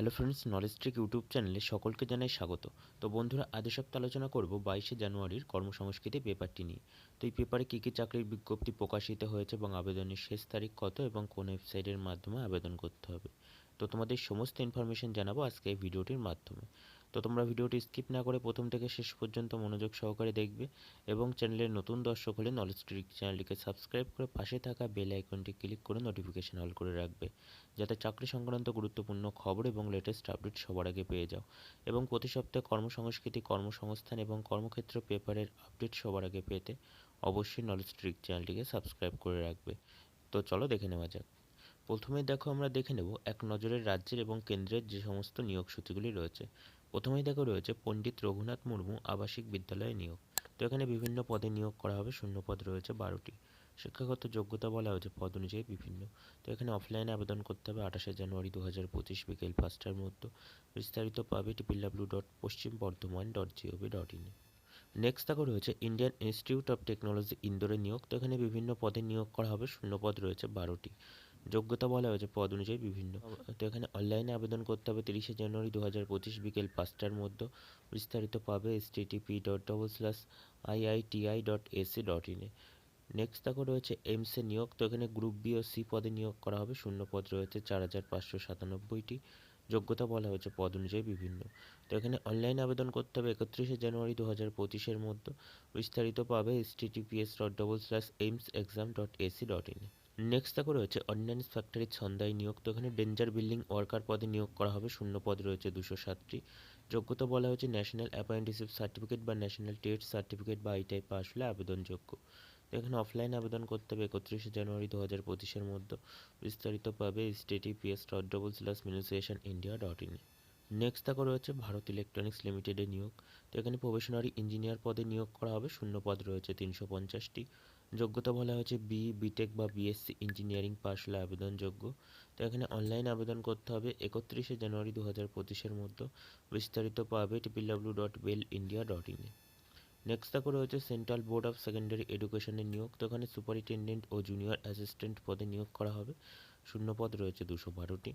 Hello friends knowledge trick YouTube চ্যানেলে সকলকে জানাই স্বাগত। তো বন্ধুরা, আজ সপ্তাহ আলোচনা করব বাইশে জানুয়ারির কর্মসংস্কৃতি পেপারটি নিয়ে। তো এই পেপারে কী কী চাকরির বিজ্ঞপ্তি প্রকাশিত হয়েছে এবং আবেদনের শেষ তারিখ কত এবং কোন ওয়েবসাইটের মাধ্যমে আবেদন করতে হবে। তো তোমাদের সমস্ত ইনফরমেশন জানাব আজকে এই ভিডিওটির মাধ্যমে। তো তোমরা ভিডিওটি স্কিপ না করে প্রথম থেকে শেষ পর্যন্ত মনোযোগ সহকারে দেখবে এবং চ্যানেলের নতুন দর্শক হলে নলেজ ট্রিক চ্যানেলটিকে সাবস্ক্রাইব করে পাশে থাকা বেল আইকনটি ক্লিক করে নোটিফিকেশন অল করে রাখবে। যাতে চাকরি সংক্রান্ত গুরুত্বপূর্ণ খবর এবং লেটেস্ট আপডেট সবার আগে পেয়ে যাও এবং প্রতি সপ্তাহে কর্মসংস্কৃতি, কর্মসংস্থান এবং কর্মক্ষেত্র পেপারের আপডেট সবার আগে পেতে অবশ্যই নলেজ ট্রিক চ্যানেলটিকে সাবস্ক্রাইব করে রাখবে। তো চলো দেখে নেওয়া যাক। প্রথমেই দেখো আমরা দেখে নেব এক নজরের রাজ্যের এবং কেন্দ্রের যে সমস্ত নিয়োগ সূচিগুলি রয়েছে। প্রথমেই দেখো রয়েছে পণ্ডিত রঘুনাথ মুর্মু আবাসিক বিদ্যালয়ে নিয়োগ। তো এখানে বিভিন্ন পদে নিয়োগ করা হবে, শূন্য পদ রয়েছে বারোটি। শিক্ষাগত যোগ্যতা বলা হয়েছে, পদ অনুযায়ী বিভিন্ন। তো এখানে অফলাইনে আবেদন করতে হবে আঠাশে জানুয়ারি দু হাজার পঁচিশ বিকেল পাঁচটার মধ্যে। বিস্তারিত পাবে triple W dot Paschim Bardhaman dot gov dot in next দেখো রয়েছে ইন্ডিয়ান ইনস্টিটিউট অফ টেকনোলজি ইন্দোরে নিয়োগ। তো এখানে বিভিন্ন পদে নিয়োগ করা হবে, শূন্য পদ রয়েছে বারোটি। যোগ্যতা বলা হয়েছে পদ অনুযায়ী বিভিন্ন। তো এখানে অনলাইনে আবেদন করতে হবে তিরিশে জানুয়ারি দু হাজার পঁচিশ বিকেল পাঁচটার মধ্যে। বিস্তারিত পাবে S TTP dot double slash IITI dot ac dot ইনে নেক্সট দেখো রয়েছে এইমসে নিয়োগ। তো এখানে গ্রুপ বি ও সি পদে নিয়োগ করা হবে। শূন্য পদ রয়েছে চার হাজার পাঁচশো সাতানব্বইটি। যোগ্যতা বলা হয়েছে পদ অনুযায়ী বিভিন্ন। তো এখানে অনলাইনে আবেদন করতে হবে একত্রিশে জানুয়ারি দু হাজার পঁচিশের মধ্যে। বিস্তারিত পাবে https dot double slash AIIMS exam dot ac dot ইনে নেক্সট দেখো রয়েছে অর্ডিন্যান্স ফ্যাক্টরির ছন্দায় নিয়োগ। তো এখানে ডেঞ্জার বিল্ডিং ওয়ার্কার পদে নিয়োগ করা হবে, শূন্য পদ রয়েছে দুশো সাতটি। যোগ্যতা বলা হয়েছে ন্যাশনাল অ্যাপ্রেন্টিসশিপ সার্টিফিকেট বা ন্যাশনাল টেট সার্টিফিকেট বা আইটাই পাস হলে আবেদনযোগ্য। এখানে অফলাইন আবেদন করতে হবে একত্রিশে জানুয়ারি দু হাজার পঁচিশের মধ্যে। বিস্তারিত পাবে S dot double slash munitions India dot in next দেখো রয়েছে ভারত ইলেকট্রনিক্স লিমিটেডে নিয়োগ। তো এখানে প্রফেশনারি ইঞ্জিনিয়ার পদে নিয়োগ করা হবে, শূন্য পদ রয়েছে তিনশো পঞ্চাশটি। যোগ্যতা বলা হয়েছে বি বিটেক বা বিএসসি ইঞ্জিনিয়ারিং পাশ হলে আবেদনযোগ্য। তো এখানে অনলাইন আবেদন করতে হবে একত্রিশে জানুয়ারি দু হাজার পঁচিশের মধ্যে। বিস্তারিত পাবে triple W dot BEL India dot ইনে নেক্সট দেখো রয়েছে সেন্ট্রাল বোর্ড অফ সেকেন্ডারি এডুকেশনের নিয়োগ। তো এখানে সুপারিনটেন্ডেন্ট ও জুনিয়র অ্যাসিস্ট্যান্ট পদে নিয়োগ করা হবে। শূন্য পদ রয়েছে দুশো বারোটি।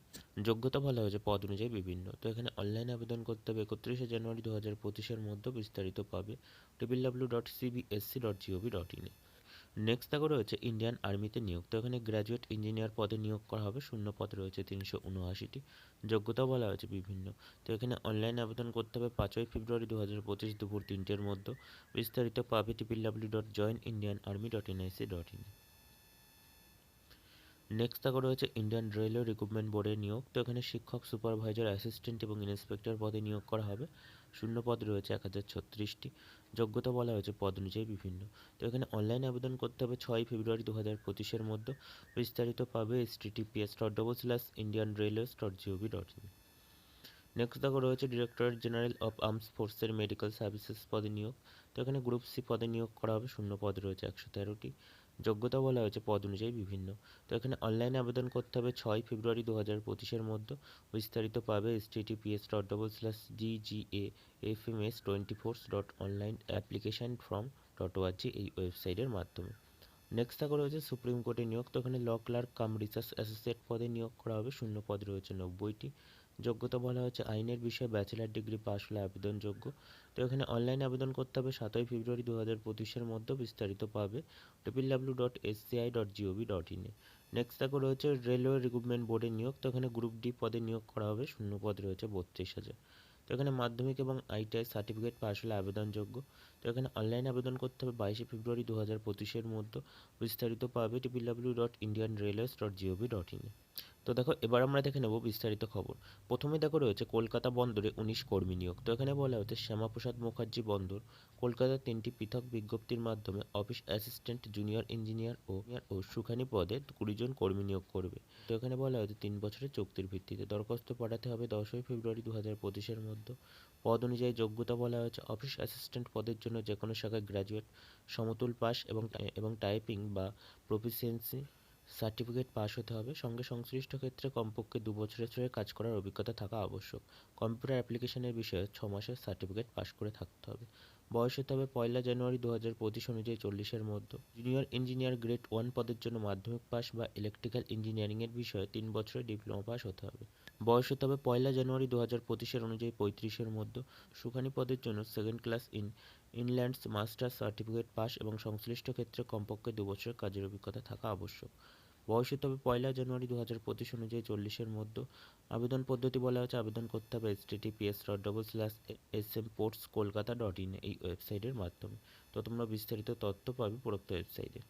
যোগ্যতা বলা হয়েছে পদ অনুযায়ী বিভিন্ন। তো এখানে অনলাইন আবেদন করতে হবে একত্রিশে জানুয়ারি দু হাজার পঁচিশের মধ্যে। বিস্তারিত পাবে triple W dot CBSE dot gov dot ইনে নেক্সট দেখো রয়েছে ইন্ডিয়ান আর্মিতে নিয়োগ। তো এখানে গ্র্যাজুয়েট ইঞ্জিনিয়ার পদে নিয়োগ করা হবে, শূন্য পদ রয়েছে তিনশো উনআশিটি। যোগ্যতা বলা হয়েছে বিভিন্ন। তো এখানে অনলাইন আবেদন করতে হবে পাঁচই ফেব্রুয়ারি দু হাজার পঁচিশ দুপুর তিনটের মধ্যে। বিস্তারিত পাবে triple W dot join Indian army dot NIC dot in next দেখো রয়েছে ইন্ডিয়ান রেলওয়ে রিক্রুটমেন্ট বোর্ডের নিয়োগ। তো এখানে শিক্ষক সুপারভাইজার অ্যাসিস্ট্যান্ট এবং ইন্সপেক্টর পদে নিয়োগ করা হবে। শূন্য পদ রয়েছে এক হাজার ছত্রিশটি। যোগ্যতা বলা হয়েছে পদ অনুযায়ী বিভিন্ন। তো এখানে অনলাইন আবেদন করতে হবে ছয় ফেব্রুয়ারি দু হাজার পঁচিশের মধ্যে। বিস্তারিত পাবে https dot double slash Indian railways dot gov dot in next দেখো রয়েছে ডিরেক্টরেট জেনারেল অফ আর্মস ফোর্সের মেডিকেল সার্ভিসেস পদে নিয়োগ। তো এখানে গ্রুপ সি পদে নিয়োগ করা হবে। শূন্য পদ রয়েছে একশো তেরোটি। যোগ্যতা বলা হয়েছে পদ অনুযায়ী বিভিন্ন। তো এখানে অনলাইনে আবেদন করতে হবে ছয় ফেব্রুয়ারি দু হাজার পঁচিশের মধ্যে। বিস্তারিত পাবে https dot double slash A F M S twenty force dot online application form dot org এই ওয়েবসাইটের মাধ্যমে। নেক্সট থাকা রয়েছে সুপ্রিম কোর্টে নিয়োগ। তো এখানে law clerk cum research associate পদে নিয়োগ করা হবে। শূন্য পদ রয়েছে নব্বইটি। যোগ্যতা বলা হচ্ছে আইনের বিষয়ে ব্যাচেলার ডিগ্রি পাস হলে আবেদনযোগ্য। তো এখানে অনলাইন আবেদন করতে হবে, সাতই ফেব্রুয়ারি দু হাজার পঁচিশের মধ্যে বিস্তারিত পাবে। Triple W dot SCI dot gov dot ইনে নেক্সট দেখো রয়েছে রেলওয়ে রিক্রুটমেন্ট বোর্ডের নিয়োগ, তো এখানে গ্রুপ ডি পদে নিয়োগ করা হবে শূন্য পদ রয়েছে বত্রিশ হাজার। তো এখানে মাধ্যমিক এবং আইটিআই সার্টিফিকেট পাস হলে আবেদনযোগ্য। তো এখানে অনলাইন আবেদন করতে হবে, বাইশে ফেব্রুয়ারি দু হাজার পঁচিশের মধ্যে বিস্তারিত পাবে triple W dot Indian railways dot gov dot ইনে তো দেখো, এবার আমরা দেখে নেব বিস্তারিত খবর। প্রথমে দেখো রয়েছে কলকাতা বন্দরে উনিশ কর্মী নিয়োগ। তো এখানে বলা হচ্ছে শ্যামাপ্রসাদ মুখার্জি বন্দর, কলকাতার তিনটি পৃথক বিজ্ঞপ্তির মাধ্যমে অফিস অ্যাসিস্ট্যান্ট, জুনিয়র ইঞ্জিনিয়ার ও ও সুখানি পদে কুড়িজন কর্মী নিয়োগ করবে। তো এখানে বলা হয়েছে তিন বছরের চুক্তির ভিত্তিতে দরখাস্ত পাঠাতে হবে দশই ফেব্রুয়ারি দু হাজার পঁচিশের মধ্যে। পদ অনুযায়ী যোগ্যতা বলা হয়েছে অফিস অ্যাসিস্ট্যান্ট পদের জন্য যে কোনো শাখায় গ্র্যাজুয়েট, সমতুল পাস এবং এবং টাইপিং বা প্রফিসিয়েন্সি সার্টিফিকেট পাস হতে হবে। সঙ্গে সংশ্লিষ্ট ক্ষেত্রে কমপক্ষে দু বছরের কাজ করার অভিজ্ঞতা থাকা আবশ্যক। কম্পিউটার অ্যাপ্লিকেশনের বিষয়ে ছ মাসের সার্টিফিকেট পাস করে থাকতে হবে। বয়স হতে হবে পয়লা জানুয়ারি দু হাজার পঁচিশ অনুযায়ী চল্লিশের মধ্যে। জুনিয়র ইঞ্জিনিয়ার গ্রেড ওয়ান পদের জন্য মাধ্যমিক পাস বা ইলেকট্রিক্যাল ইঞ্জিনিয়ারিংয়ের বিষয়ে তিন বছরের ডিপ্লোমা পাস হতে হবে। বয়স হতে হবে পয়লা জানুয়ারি দু হাজার পঁচিশের অনুযায়ী পঁয়ত্রিশের মধ্যে। সুখানি পদের জন্য second class in inlands master certificate pass এবং সংশ্লিষ্ট ক্ষেত্রে কমপক্ষে দু বছরের কাজের অভিজ্ঞতা থাকা আবশ্যক। বয়স হতে হবে পয়লা জানুয়ারি দু হাজার পঁচিশ অনুযায়ী চল্লিশের মধ্যে। আবেদন পদ্ধতি বলা হচ্ছে আবেদন করতে হবে https dot double slash S M ports Kolkata dot in এই ওয়েবসাইটের মাধ্যমে। তো তোমরা বিস্তারিত তথ্য পাবে উপরোক্ত ওয়েবসাইটে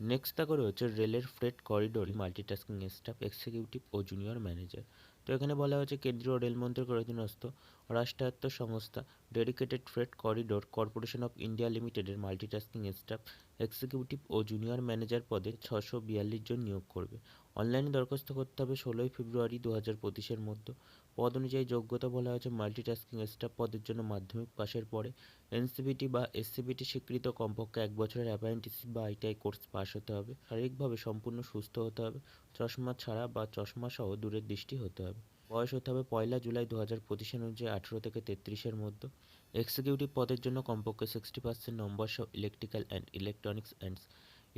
নেক্সট তা করে হচ্ছে রেলের freight corridor multitasking staff executive ও জুনিয়র ম্যানেজার তো এখানে বলা হয়েছে কেন্দ্রীয় রেলমন্ত্রীর অধীনস্থ রাষ্ট্রায়ত্ত সংস্থা dedicated freight corridor corporation of India লিমিটেডের মাল্টিটাস্কিং স্টাফ, এক্সিকিউটিভ ও জুনিয়র ম্যানেজার পদে ছশো বিয়াল্লিশ জন নিয়োগ করবে। অনলাইনে দরখাস্ত করতে হবে ষোলোই ফেব্রুয়ারি দু হাজার পঁচিশের মধ্যে। পদ অনুযায়ী যোগ্যতা বলা হয়েছে মাল্টিটাস্কিং স্টাফ পদের জন্য মাধ্যমিক পাশের পরে এনসিবিটি বা এসসিবিটি স্বীকৃত কমপক্ষে এক বছরের অ্যাপ্রেন্টিসশিপ বা আইটিআই কোর্স পাশ হতে হবে। শারীরিকভাবে সম্পূর্ণ সুস্থ হতে হবে। চশমা ছাড়া বা চশমা সহ দূরের দৃষ্টি হতে হবে। বয়স হতে হবে পয়লা জুলাই দু হাজার পঁচিশ অনুযায়ী আঠেরো থেকে তেত্রিশের মধ্যে। এক্সিকিউটিভ পদের জন্য কমপক্ষে সিক্সটি পার্সেন্ট নম্বর সহ electrical and electronics and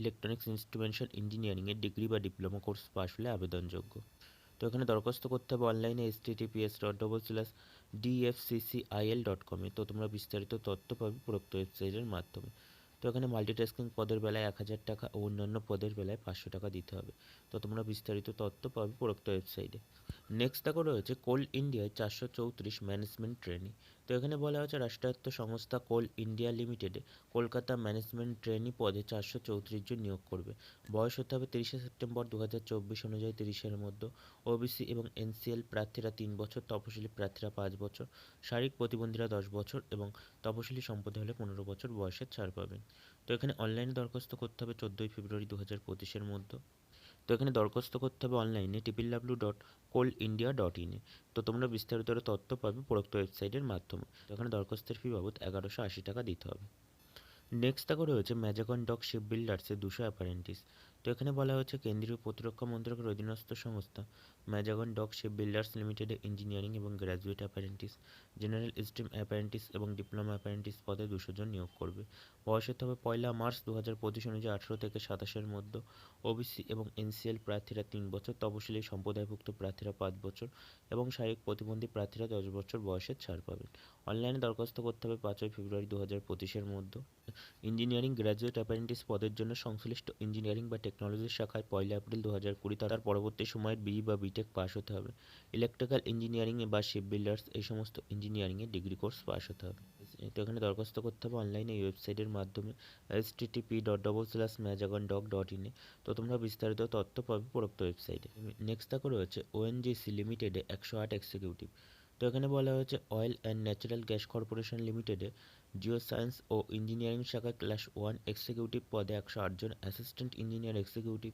electronics instrumentation ইঞ্জিনিয়ারিংয়ের ডিগ্রি বা ডিপ্লোমা কোর্স পাশ হলে আবেদনযোগ্য। তো এখানে দরখাস্ত করতে হবে অনলাইনে https dot double slash DFCCIL dot কমে তো তোমরা বিস্তারিত তথ্য পাবে প্রোক্ত ওয়েবসাইটের মাধ্যমে। তো এখানে মাল্টিটাস্কিং পদের বেলায় এক হাজার টাকা ও অন্যান্য পদের বেলায় পাঁচশো টাকা দিতে হবে। তো তোমরা বিস্তারিত তথ্য পাবে প্রোক্ত ওয়েবসাইটে নেক্সট দেখো রয়েছে কোল ইন্ডিয়ায় চারশো চৌত্রিশ ম্যানেজমেন্ট ট্রেনিং তো এখানে বলা হয়েছে রাষ্ট্রায়ত্ত সংস্থা কোল ইন্ডিয়া লিমিটেডে কলকাতা ম্যানেজমেন্ট ট্রেনি পদে চারশো চৌত্রিশ জন নিয়োগ করবে। বয়স হতে হবে তিরিশে সেপ্টেম্বর দু হাজার চব্বিশ অনুযায়ী তিরিশের মধ্যে। ওবিসি এবং এনসিএল প্রার্থীরা তিন বছর, তপশিলি প্রার্থীরা পাঁচ বছর, শারীরিক প্রতিবন্ধীরা দশ বছর এবং তপশিলি সম্পদে হলে পনেরো বছর বয়সের ছাড় পাবেন। তো এখানে অনলাইনে দরখাস্ত করতে হবে চোদ্দোই ফেব্রুয়ারি দু হাজার পঁচিশের মধ্যে। তো এখানে দরখাস্ত করতে হবে অনলাইনে triple W dot Coal India dot ইনে তো তোমরা বিস্তারিত তথ্য পাবে উপরোক্ত ওয়েবসাইটের মাধ্যমে। তো এখানে দরখাস্তের ফি বাবদ এগারোশো আশি টাকা দিতে হবে। নেক্সট তাকে রয়েছে ম্যাজাগন ডক শিপ বিল্ডার্সের দুশো অ্যাপারেন্টিস তো এখানে বলা হয়েছে কেন্দ্রীয় প্রতিরক্ষা মন্ত্রকের অধীনস্থ সংস্থা। ম্যাজাগন ডক শিপ বিল্ডার্স লিমিটেডে ইঞ্জিনিয়ারিং এবং graduate apprentice general stream apprentice এবং ডিপ্লোমা অ্যাপারেন্টিস পদে দুশো জন নিয়োগ করবে। বয়স হতে হবে পয়লা মার্চ দু হাজার পঁচিশ অনুযায়ী আঠেরো থেকে সাতাশের মধ্যে। ওবিসি এবং এনসিএল প্রার্থীরা তিন বছর, তপশিলি সম্প্রদায়ভুক্ত প্রার্থীরা পাঁচ বছর এবং শারীরিক প্রতিবন্ধী প্রার্থীরা দশ বছর বয়সের ছাড় পাবেন। অনলাইনে দরখাস্ত করতে হবে পাঁচই ফেব্রুয়ারি দু হাজার পঁচিশের মধ্যে। ইঞ্জিনিয়ারিং গ্র্যাজুয়েট অ্যাপারেন্টিস পদের জন্য সংশ্লিষ্ট ইঞ্জিনিয়ারিং বা টেকনোলজি শাখায় পয়লা এপ্রিল দু হাজার কুড়ি তার পরবর্তী সময়ের বি বা বিটেক পাস হতে হবে। ইলেকট্রিক্যাল ইঞ্জিনিয়ারিংয়ে বা শিপ বিল্ডার্স এই সমস্ত ইঞ্জিনিয়ারিংয়ে ডিগ্রি কোর্স পাস হতে হবে। তো এখানে দরখাস্ত করতে হবে অনলাইনে এই ওয়েবসাইটের মাধ্যমে। S TTP dot double slash Mazagon dock dot ইনে তো তোমরা বিস্তারিত তথ্য পাবে উপরোক্ত ওয়েবসাইটে নেক্সট দেখো রয়েছে ওএনজিসি লিমিটেডে একশো আট এক্সিকিউটিভ তো এখানে বলা হয়েছে oil and natural gas corporation লিমিটেডে জিও সায়েন্স ও ইঞ্জিনিয়ারিং শাখায় ক্লাস ওয়ান এক্সিকিউটিভ পদে একশো আটজন assistant engineer executive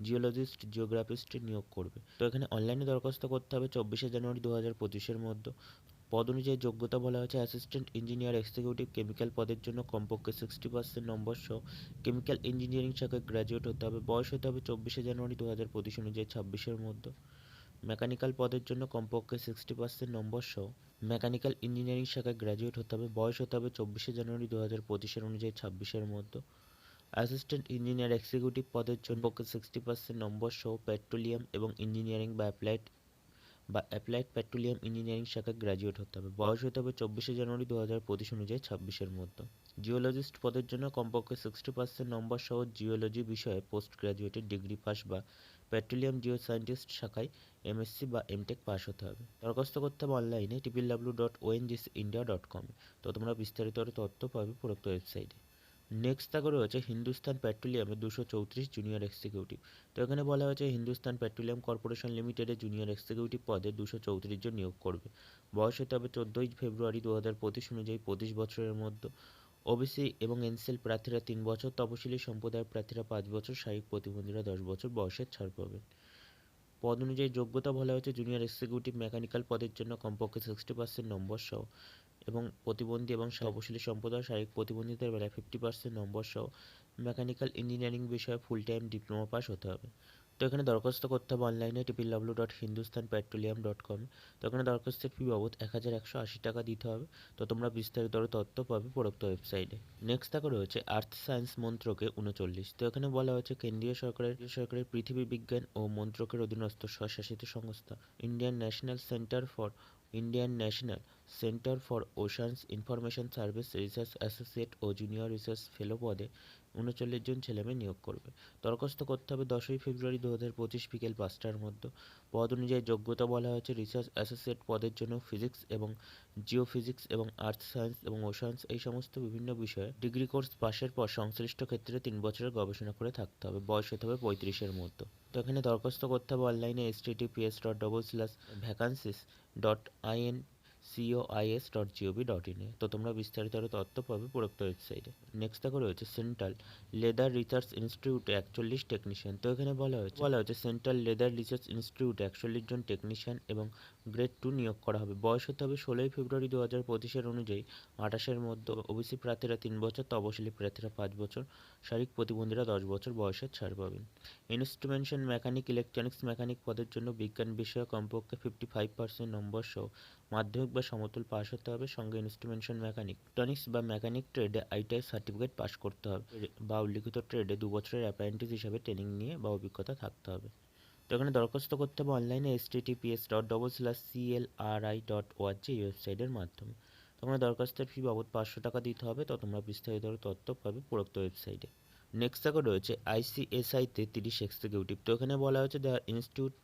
geologist geographist নিয়োগ করবে। তো এখানে অনলাইনে দরখাস্ত করতে হবে চব্বিশে জানুয়ারি দু হাজার পঁচিশের মধ্যে। পদ অনুযায়ী যোগ্যতা বলা হয়েছে অ্যাসিস্ট্যান্ট ইঞ্জিনিয়ার এক্সিকিউটিভ কেমিক্যাল পদের জন্য কমপক্ষে সিক্সটি পার্সেন্ট নম্বর সহ। কেমিক্যাল ইঞ্জিনিয়ারিং শাখায় গ্র্যাজুয়েট হতে হবে। বয়স হতে হবে চব্বিশে জানুয়ারি দু হাজার পঁচিশ অনুযায়ী ছাব্বিশের মধ্যে। মেকানিক্যাল পদের জন্য কমপক্ষে সিক্সটি পার্সেন্ট নম্বর সহ। মেকানিক্যাল ইঞ্জিনিয়ারিং শাখায় গ্র্যাজুয়েট হতে হবে। বয়স হতে হবে চব্বিশে জানুয়ারি দু হাজার পঁচিশের অনুযায়ী ছাব্বিশের মধ্যে। অ্যাসিস্ট্যান্ট ইঞ্জিনিয়ার এক্সিকিউটিভ পদের জন্য পক্ষে সিক্সটি পার্সেন্ট নম্বর সহ পেট্রোলিয়াম এবং ইঞ্জিনিয়ারিং বা অ্যাপ্লাইড বা অ্যাপ্লাইড পেট্রোলিয়াম ইঞ্জিনিয়ারিং শাখায় গ্র্যাজুয়েট হতে হবে। বয়স হতে হবে চব্বিশে জানুয়ারি দু হাজার পঁচিশ অনুযায়ী ছাব্বিশের মধ্যে। জিওলজিস্ট পদের জন্য কমপক্ষে সিক্সটি পার্সেন্ট নম্বর সহ জিওলজি বিষয়ে পোস্ট গ্র্যাজুয়েটের ডিগ্রি পাস বা পেট্রোলিয়াম জিও সায়েন্টিস্ট শাখায় এমএসসি বা এমটেক পাস হতে হবে। দরখাস্ত করতে হবে অনলাইনে triple W dot ONGC India dot com তো তোমরা বিস্তারিত তথ্য পাবে উপরোক্ত ওয়েবসাইটে। নেক্সট তাকে রয়েছে হিন্দুস্তান পেট্রোলিয়ামে দুশো চৌত্রিশ জুনিয়র এক্সিকিউটিভ তো এখানে বলা হয়েছে হিন্দুস্তান পেট্রোলিয়াম কর্পোরেশন লিমিটেডে জুনিয়র এক্সিকিউটিভ পদে দুশো চৌত্রিশ জন নিয়োগ করবে। বয়স হতে হবে চোদ্দোই ফেব্রুয়ারি দু হাজার পঁচিশ অনুযায়ী পঁচিশ বছরের মধ্যে। ওবিসি এবং এনসিএল প্রার্থীরা তিন বছর তপশিলি সম্প্রদায়ের প্রার্থীরা পাঁচ বছর শারীরিক প্রতিবন্ধীরা দশ বছর বয়সের ছাড় পাবেন। পদ অনুযায়ী যোগ্যতা বলা হয়েছে জুনিয়র এক্সিকিউটিভ মেকানিক্যাল পদের জন্য কমপক্ষে সিক্সটি পার্সেন্ট নম্বর সহ। এবং প্রতিবন্ধী এবং তপশিলি সম্প্রদায় শারীরিক প্রতিবন্ধীদের বেলায় ফিফটি পার্সেন্ট নম্বর সহ মেকানিক্যাল ইঞ্জিনিয়ারিং বিষয়ে ফুল টাইম ডিপ্লোমা পাস হতে হবে। তো এখানে দরখাস্ত করতে হবে অনলাইনে triple W dot Hindustan petroleum dot com তো এখানে দরখাস্তের ফি বাবদ এক হাজার একশো আশি টাকা দিতে হবে। তো তোমরা বিস্তারিত তথ্য পাবে উপরোক্ত ওয়েবসাইটে নেক্সট দেখো রয়েছে আর্থ সায়েন্স মন্ত্রকে উনচল্লিশ। তো এখানে বলা হয়েছে কেন্দ্রীয় সরকারের সরকারের পৃথিবী বিজ্ঞান ও মন্ত্রকের অধীনস্থ স্বশাসিত সংস্থা Indian national centre for Indian national centre for oceans information service research associate O junior research fellow পদে উনচল্লিশ জন ছেলেমেয়ে নিয়োগ করবে। দরখাস্ত করতে হবে দশই ফেব্রুয়ারি দু হাজার পঁচিশ বিকেল পাঁচটার মধ্যে। পদ অনুযায়ী যোগ্যতা বলা হয়েছে রিসার্চ অ্যাসোসিয়েট পদের জন্য ফিজিক্স এবং জিও ফিজিক্স এবং আর্থ সায়েন্স এবং ওশান্স এই সমস্ত বিভিন্ন বিষয়ে ডিগ্রি কোর্স পাশের পর সংশ্লিষ্ট ক্ষেত্রে তিন বছরের গবেষণা করে থাকতে হবে। বয়স হতে হবে পঁয়ত্রিশের মধ্যে। তো এখানে দরখাস্ত করতে হবে অনলাইনে S T dot double slash vacancies dot INCOIS dot gov dot ইনে তো তোমরা বিস্তারিত আরও তথ্য পাবে উপরোক্ত ওয়েবসাইটে। নেক্সট দেখো রয়েছে সেন্ট্রাল লেদার রিসার্চ ইনস্টিটিউটে একচল্লিশ টেকনিশিয়ান তো এখানে বলা হয়েছে বলা হয়েছে সেন্ট্রাল লেদার রিসার্চ ইনস্টিটিউটে একচল্লিশ জন টেকনিশিয়ান এবং গ্রেড টু নিয়োগ করা হবে। বয়স হতে হবে ষোলোই ফেব্রুয়ারি দু হাজার পঁচিশের অনুযায়ী। আঠাশের মধ্যে ওবিসি প্রার্থীরা তিন বছর, তপশিলি প্রার্থীরা পাঁচ বছর। শারীরিক প্রতিবন্ধীরা দশ বছর বয়সের ছাড় পাবেন। ইনস্ট্রুমেন্টেশন মেকানিক ইলেকট্রনিক্স মেকানিক পদের জন্য বিজ্ঞান বিষয়ে কমপক্ষে ফিফটি ফাইভ পার্সেন্ট নম্বর সহ মাধ্যমিক বা সমতুল পাস হতে হবে, সঙ্গে ইনস্ট্রুমেন্টেশন মেকানিক টনিক্স বা মেকানিক ট্রেডে আইটিআই সার্টিফিকেট পাস করতে হবে বা উল্লিখিত ট্রেডে দু বছরের অ্যাপ্রেন্টিস হিসাবে ট্রেনিং নিয়ে বা অভিজ্ঞতা থাকতে হবে। তো এখানে দরখাস্ত করতে হবে অনলাইনে https dot double slash CLRI dot org এই ওয়েবসাইটের মাধ্যমে তোমরা দরখাস্তের ফি বাবদ পাঁচশো টাকা দিতে হবে, তো তোমরা বিস্তারিত তথ্য পাবে উপরোক্ত ওয়েবসাইটে নেক্সট দেখো রয়েছে আইসিএসআইতে তিরিশ এক্সিকিউটিভ তো এখানে বলা হয়েছে the institute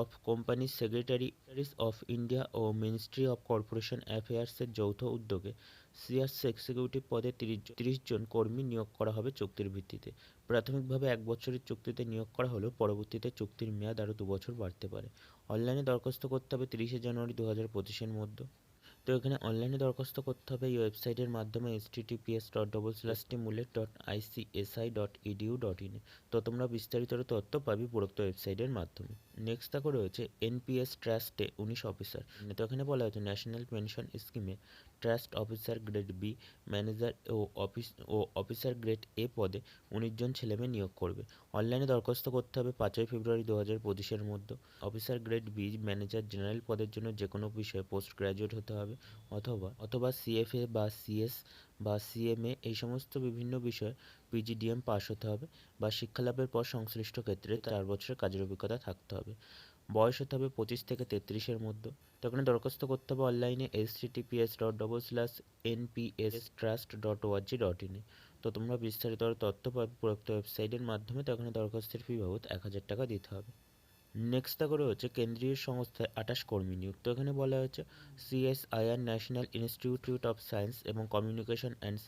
of company secretaries of India O ministry of corporation অ্যাফেয়ার্সের যৌথ উদ্যোগে সিআরস এক্সিকিউটিভ পদে তিরিশ জন কর্মী নিয়োগ করা হবে চুক্তির ভিত্তিতে। প্রাথমিকভাবে এক বছরের চুক্তিতে নিয়োগ করা হলেও পরবর্তীতে চুক্তির মেয়াদ আরও দু বছর বাড়তে পারে। অনলাইনে দরখাস্ত করতে হবে তিরিশে জানুয়ারি দু হাজার পঁচিশের মধ্যে। তো এখানে অনলাইনে দরখাস্ত করতে হবে এই ওয়েবসাইটের মাধ্যমে https dot double slash টিমুলেট dot ICSI dot edu dot ইনে তো তোমরা বিস্তারিত তথ্য পাবি উপরোক্ত ওয়েবসাইটের মাধ্যমে। নেক্সট দেখো রয়েছে এনপিএস ট্রাস্টে উনিশ অফিসার তো এখানে বলা হয়েছে ন্যাশনাল পেনশন স্কিমে trust officer grade B manager ও অফিস ও অফিসার গ্রেড এ পদে উনিশ জন ছেলেমেয়ে নিয়োগ করবে। অনলাইনে দরখাস্ত করতে হবে পাঁচই ফেব্রুয়ারি দু হাজার পঁচিশের মধ্যে। Officer grade B manager general পদের জন্য যে কোনো বিষয়ে পোস্ট গ্র্যাজুয়েট হতে হবে অথবা অথবা সিএফএ বা সিএস বা সিএমএ এই সমস্ত বিভিন্ন বিষয়ে পিজিডিএম পাস হতে হবে বা শিক্ষালাভের পর সংশ্লিষ্ট ক্ষেত্রে চার বছরের কাজের অভিজ্ঞতা থাকতে হবে। বয়স হতে হবে পঁচিশ থেকে তেত্রিশের মধ্যে। তো এখানে দরখাস্ত করতে হবে অনলাইনে https dot double slash NPS trust dot org dot ইনে তো তোমরা বিস্তারিত তথ্য পাবে ওয়েবসাইটের মাধ্যমে। তো এখানে দরখাস্তের ফি বাবদ এক হাজার টাকা দিতে হবে। নেক্সট করে হচ্ছে কেন্দ্রীয় সংস্থায় আঠাশ কর্মী নিয়োগ। তো এখানে বলা হয়েছে CSIR national institute of science এবং কমিউনিকেশন অ্যান্ড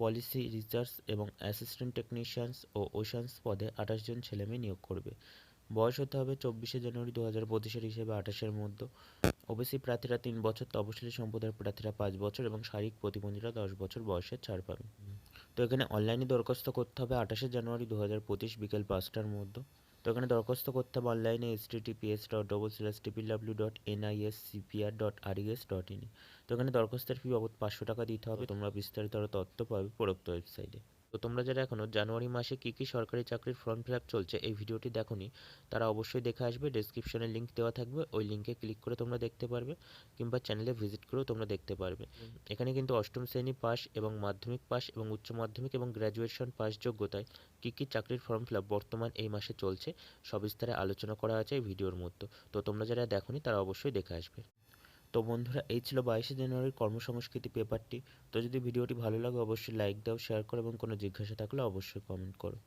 পলিসি রিসার্চ এবং অ্যাসিস্ট্যান্ট টেকনিশিয়ানস ও ওশানস পদে আঠাশ জন ছেলেমেয়ে নিয়োগ করবে। বয়স হতে হবে চব্বিশে জানুয়ারি দু হাজার পঁচিশের হিসেবে আঠাশের মধ্যে। ওবিসি প্রার্থীরা তিন বছর তপশিলি সম্প্রদায়ের প্রার্থীরা পাঁচ বছর এবং শারীরিক প্রতিবন্ধীরা দশ বছর বয়সে ছাড় পাবে। তো এখানে অনলাইনে দরখাস্ত করতে হবে আঠাশে জানুয়ারি দু হাজার পঁচিশ বিকেল পাঁচটার মধ্যে। তো এখানে দরখাস্ত করতে হবে অনলাইনে https dot double slash triple W dot NIS CPR dot RES dot in তো এখানে দরখাস্তের ফি বাবদ পাঁচশো টাকা দিতে হবে, তোমরা বিস্তারিত তথ্য পাবে প্রদত্ত ওয়েবসাইটে তো তোমরা যারা এখনও জানুয়ারি মাসে কী কী সরকারি চাকরির ফর্ম ফিল আপ চলছে এই ভিডিওটি দেখোনি তারা অবশ্যই দেখে আসবে ডেসক্রিপশনে লিঙ্ক দেওয়া থাকবে ওই লিঙ্কে ক্লিক করে তোমরা দেখতে পারবে কিংবা চ্যানেলে ভিজিট করেও তোমরা দেখতে পারবে। এখানে কিন্তু অষ্টম শ্রেণি পাস এবং মাধ্যমিক পাস এবং উচ্চ মাধ্যমিক এবং গ্র্যাজুয়েশন পাস যোগ্যতায় কী কী চাকরির ফর্ম ফিল আপ বর্তমান এই মাসে চলছে সবিস্তারে আলোচনা করা আছে এই ভিডিওর মধ্যে। তো তোমরা যারা দেখোনি তারা অবশ্যই দেখে আসবে। তো বন্ধুরা, এই ছিল বাইশে জানুয়ারির কর্মসংস্কৃতি পেপারটি। তো যদি ভিডিওটি ভালো লাগে, অবশ্যই লাইক দাও শেয়ার করো এবং কোনো জিজ্ঞাসা থাকলে অবশ্যই কমেন্ট করো।